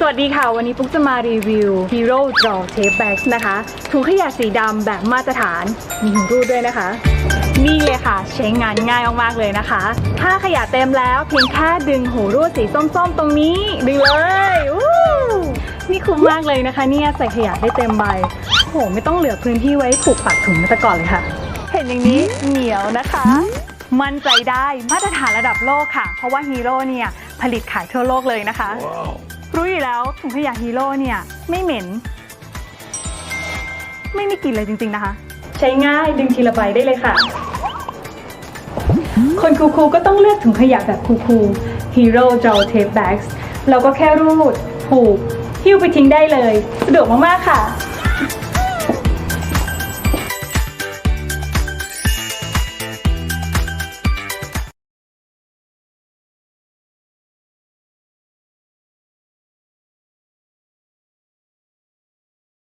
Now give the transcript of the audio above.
สวัสดีค่ะ วันนี้ปุ๊กจะมารีวิว Hero Draw Tape Bags นะคะถุงขยะสีดำแบบมาตรฐาน มีหูรูดด้วยนะคะ นี่เลยค่ะ ใช้งานง่ายมากๆเลยนะคะ ถ้าขยะเต็มแล้วเพียงแค่ดึงหูรูดสีส้มๆ ตรงนี้ ดึงเลยนี่คุ้มมากเลยนะคะ เนี่ยใส่ขยะได้เต็มใบโอ้โหไม่ต้องเหลือพื้นที่ไว้ผูกปากถุงมาต่ก่อนเลยค่ะ เห็นอย่างนี้เหนียวนะคะ มั่นใจได้มาตรฐานระดับโลกค่ะ เพราะว่าฮีโร่เนี่ยผลิตขายทั่วโลกเลยนะคะ รู้อยู่แล้วถุงขยะฮีโร่เนี่ยไม่เหม็น ไม่มีกลิ่นเลยจริง ๆนะคะ ใช้ง่ายดึงทีละใบได้เลยค่ะ คนคูลๆก็ต้องเลือกถุงขยะแบบคูลๆ Hero Draw Tape Bags เราก็แค่รูด ผูก หิ้วไปทิ้งได้เลย สะดวกมาก ๆ ค่ะ